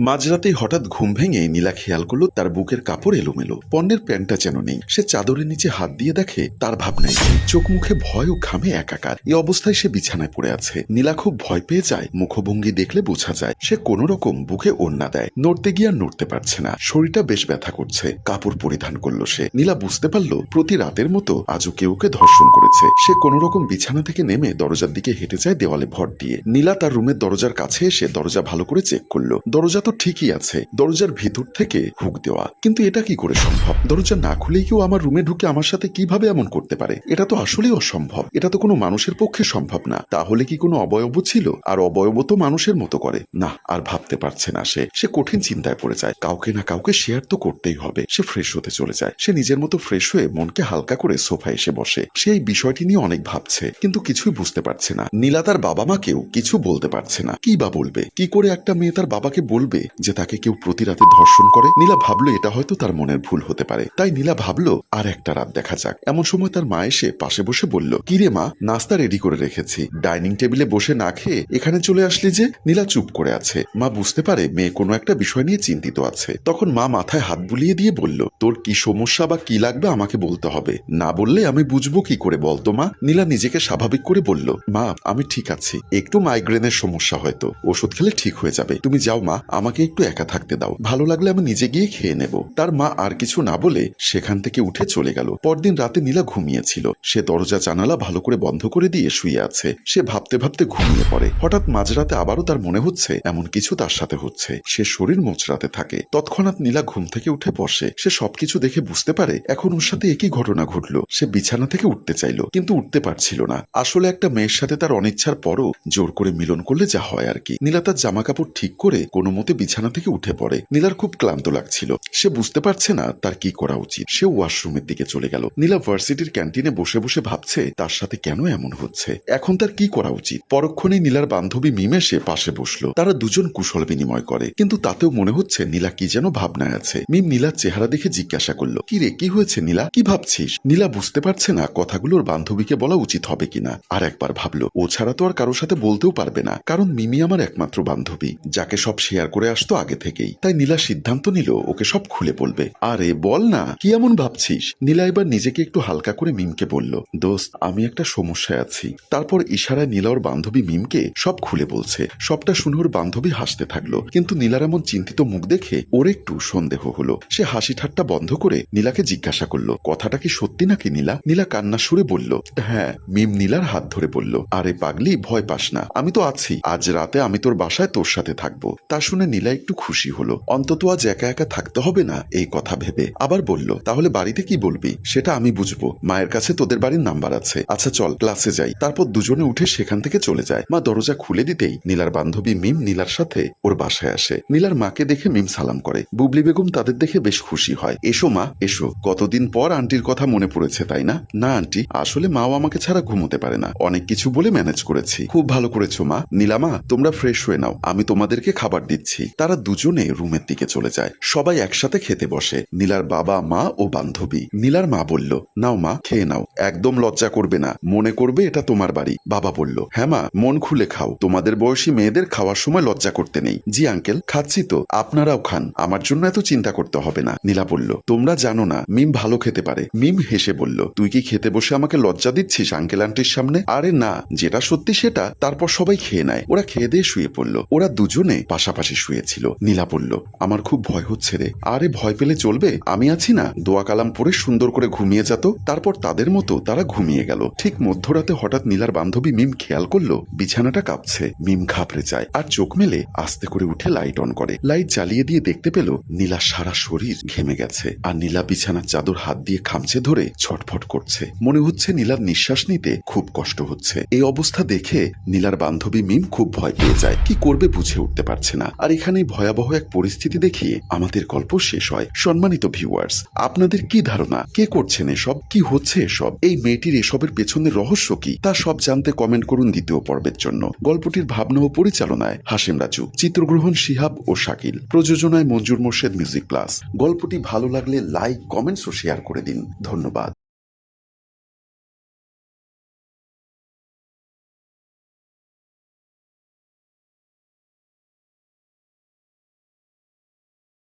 মাঝরাতেই হঠাৎ ঘুম ভেঙে নীলা খেয়াল করল তার বুকের কাপড় এলোমেলো, পণ্যের প্যান্টটা যেন নেই। সে চাদরের নিচে হাত দিয়ে দেখে তার ভাবনাই নেই। চোখ মুখে ভয় ও ঘামে একাকার। এই অবস্থায় সে বিছানায় পড়ে আছে। নীলা খুব ভয় পেয়ে যায়। মুখভঙ্গি দেখলে বোঝা যায়, সে কোনো রকম বুকে ওন্না দেয়। নড়তে গিয়ে আর নড়তে পারছে না। শরীরটা বেশ ব্যথা করছে। কাপড় পরিধান করল সে। নীলা বুঝতে পারল, প্রতি রাতের মতো আজও কেউ ওকে ধর্ষণ করেছে। সে কোনো রকম বিছানা থেকে নেমে দরজার দিকে হেঁটে যায় দেওয়ালে ভর দিয়ে। নীলা তার রুমের দরজার কাছে এসে দরজা ভালো করে চেক করল। দরজা ঠিকই আছে, দরজার ভিতর থেকে হুক দেওয়া। কিন্তু এটা কি করে সম্ভব? দরজা না খুলেই কেউ আমার রুমে ঢুকে আমার সাথে কীভাবে এমন করতে পারে? এটা তো আসলেই অসম্ভব। এটা তো কোনো মানুষের পক্ষে সম্ভব না। তাহলে কি কোনো অবয়ব ছিল? আর অবয়ব তো মানুষের মতো করে। না, আর ভাবতে পারছে না সে। সে কঠিন চিন্তায় পড়ে যায়। কাউকে না কাউকে শেয়ার তো করতেই হবে। সে ফ্রেশ হতে চলে যায়। সে নিজের মতো ফ্রেশ হয়ে মনকে হালকা করে সোফায় এসে বসে। সে এই বিষয়টি নিয়ে অনেক ভাবছে, কিন্তু কিছুই বুঝতে পারছে না। নীলা তার বাবা মাকেও কিছু বলতে পারছে না। কি বা বলবে? কি করে একটা মেয়ে তার বাবাকে বলবে? যে তাকে কেউ প্রতি রাতে ধর্ষণ করে। নীলা ভাবলো এটা হয়তো তার মনের ভুল হতে পারে। তাই নীলা ভাবলো, আর একটা রাত দেখা যাক। এমন সময় তার মা এসে পাশে বসে বলল কিরে মা, নাস্তা রেডি করে রেখেছি। ডাইনিং টেবিলে বসে না খেয়ে এখানে চলে আসলি যে? নীলা চুপ করে আছে। মা বুঝতে পারে মেয়ে কোনো একটা বিষয় নিয়ে চিন্তিত আছে। তখন মা মাথায় হাত বুলিয়ে দিয়ে বলল, তোর কি সমস্যা বা কি লাগবে আমাকে বলতে হবে? না বললে আমি বুঝব কি করে বলতো মা। নীলা নিজেকে স্বাভাবিক করে বলল, মা, আমি ঠিক আছি। একটু মাইগ্রেনের সমস্যা হয়তো। ওষুধ খেলে ঠিক হয়ে যাবে। তুমি যাও মা আমাকে একটু একা থাকতে দাও। ভালো লাগলে আমি নিজে গিয়ে খেয়ে নেব। তার মা আর কিছু না বলে সেখান থেকে উঠে চলে গেল। পরদিন রাতে নীলা ঘুমিয়েছিল। সে দরজা জানালা ভালো করে বন্ধ করে দিয়ে শুয়ে আছে। সে ভাবতে ভাবতে ঘুমিয়ে পড়ে। হঠাৎ মাঝরাতে আবারও তার মনে হচ্ছে, এমন কিছু তার সাথে হচ্ছে। সে শরীর মোচড়াতে থাকে। তৎক্ষণাৎ নীলা ঘুম থেকে উঠে বসে। সে সবকিছু দেখে বুঝতে পারে, এখন ওর সাথে একই ঘটনা ঘটলো। সে বিছানা থেকে উঠতে চাইলো, কিন্তু উঠতে পারছিল না। আসলে একটা মেয়ের সাথে তার অনিচ্ছার পরও জোর করে মিলন করলে যা হয় আর কি। নীলা তার জামা কাপড় ঠিক করে কোনো মতে বিছানা থেকে উঠে পড়ে। নীলার খুব ক্লান্ত লাগছিল। সে বুঝতে পারছে না তার কি করা উচিত। সে ওয়াশরুমের দিকে চলে গেল। নীলা ভার্সিটির ক্যান্টিনে বসে বসে ভাবছে, তার সাথে কেন এমন হচ্ছে? এখন তার কি করা উচিত? পরক্ষণে নীলার বান্ধবী মিম এসে পাশে বসল। তারা দুজন কুশল বিনিময় করে। কিন্তু তাতেও মনে হচ্ছে নীলা কি যেন ভাবনায় আছে। মিম নীলার চেহারা দেখে জিজ্ঞাসা করল, কি রে, কি হয়েছে নীলা? কি ভাবছিস? নীলা বুঝতে পারছে না কথাগুলোর বান্ধবীকে বলা উচিত হবে কিনা। আর একবার ভাবলো, ও ছাড়া তো আর কারোর সাথে বলতেও পারবে না। কারণ মিমি আমার একমাত্র বান্ধবী, যাকে সব শেয়ার আসতো আগে থেকেই। তাই নীলা সিদ্ধান্ত নিল, ওকে সব খুলে বলবে। আরে বল না, কি এমন ভাবছিস? নীলা এবার নিজেকে একটু হালকা করে মিমকে বলল, দোস্ত, আমি একটা সমস্যায় আছি। তারপর ইশারায় নীলা ওর বান্ধবী মিমকে সব খুলে বলছে। সবটা শুনে ওর বান্ধবী হাসতে থাকল, কিন্তু নীলার এমন চিন্তিত মুখ দেখে ওর একটু সন্দেহ হলো। সে হাসি ঠাট্টা বন্ধ করে নীলাকে জিজ্ঞাসা করল, কথাটা কি সত্যি নাকি নীলা? নীলা কান্না সুরে বলল হ্যাঁ। মিম নীলার হাত ধরে বলল, আরে পাগলি, ভয় পাস না। আমি তো আছি। আজ রাতে আমি তোর বাসায় তোর সাথে থাকব। তা শুনে নীলা একটু খুশি হলো। অন্তত আজ একা একা থাকতে হবে না, এই কথা ভেবে। আবার বলল, তাহলে বাড়িতে কি বলবি? সেটা আমি বুঝব। মায়ের কাছে তোদের বাড়ির নাম্বার আছে। আচ্ছা চল ক্লাসে যাই। তারপর দুজনে উঠে সেখান থেকে চলে যায়। মা দরজা খুলে দিতেই নীলার বান্ধবী মিম নীলার সাথে ওর বাসায় আসে। নীলার মাকে দেখে মিম সালাম করে। বুবলি বেগম তাদের দেখে বেশ খুশি হয়। এসো মা, এসো। কতদিন পর আন্টির কথা মনে পড়েছে, তাই না? না আন্টি, আসলে মাও আমাকে ছাড়া ঘুমোতে পারে না। অনেক কিছু বলে ম্যানেজ করেছি। খুব ভালো করেছ মা। নীলামা তোমরা ফ্রেশ হয়ে নাও। আমি তোমাদেরকে খাবার দিচ্ছি। তারা দুজনে রুমের দিকে চলে যায়। সবাই একসাথে খেতে বসে। নীলার বাবা, মা ও বান্ধবী। নীলার মা বলল, নাও মা, খেয়ে নাও। একদম লজ্জা করবে না। মনে করবে এটা তোমার বাড়ি। বাবা বলল হ্যাঁ মা, মন খুলে খাও। তোমাদের বয়সী মেয়েদের খাওয়ার সময় লজ্জা করতে নেই। জি আঙ্কেল, খাচ্ছি তো। আপনারাও খান। আমার জন্য এত চিন্তা করতে হবে না। নীলা বলল, তোমরা জানো না, মিম ভালো খেতে পারে। মিম হেসে বলল, তুই কি খেতে বসে আমাকে লজ্জা দিচ্ছিস আঙ্কেল আন্টির সামনে? আরে না, যেটা সত্যি সেটা, তারপর সবাই খেয়ে নেয়। ওরা খেয়ে দিয়ে শুয়ে পড়ল। ওরা দুজনে পাশাপাশি শুয়েছিল। নীলা বলল, আমার খুব ভয় হচ্ছে রে। আরে, ভয় পেলে চলবে? আমি আছি না। দোয়া কালাম পরে সুন্দর করে ঘুমিয়ে যেত তারপর তাদের মতো তারা ঘুমিয়ে গেল। ঠিক মধ্যরাতে হঠাৎ নীলার বান্ধবী মিম খেয়াল করল, বিছানাটা কাঁপছে। মিম ঘাবড়ে যায় আর চোখ মেলে আস্তে করে উঠে লাইট অন করে। লাইট জ্বালিয়ে দিয়ে দেখতে পেল নীলা সারা শরীর ঘেমে গেছে আর নীলা বিছানার চাদর হাত দিয়ে খামচে ধরে ছটফট করছে। মনে হচ্ছে নীলার নিঃশ্বাস নিতে খুব কষ্ট হচ্ছে। এই অবস্থা দেখে নীলার বান্ধবী মিম খুব ভয় পেয়ে যায়। কি করবে বুঝে উঠতে পারছে না। আর এখানেই ভয়াবহ এক পরিস্থিতি দেখিয়ে আমাদের গল্প শেষ হয়। সম্মানিত ভিউয়ার্স আপনাদের কি ধারণা? কে করছেন এসব? কি হচ্ছে এসব? এই মেয়েটির এসবের পেছনের রহস্য কি? তা সব জানতে কমেন্ট করুন দ্বিতীয় পর্বের জন্য। গল্পটির ভাবনা ও পরিচালনায় হাসিম রাজু, চিত্রগ্রহণ শিহাব ও শাকিল, প্রযোজনায় মঞ্জুর মোর্শেদ মিউজিক ক্লাস গল্পটি ভালো লাগলে লাইক কমেন্টস ও শেয়ার করে দিন। ধন্যবাদ।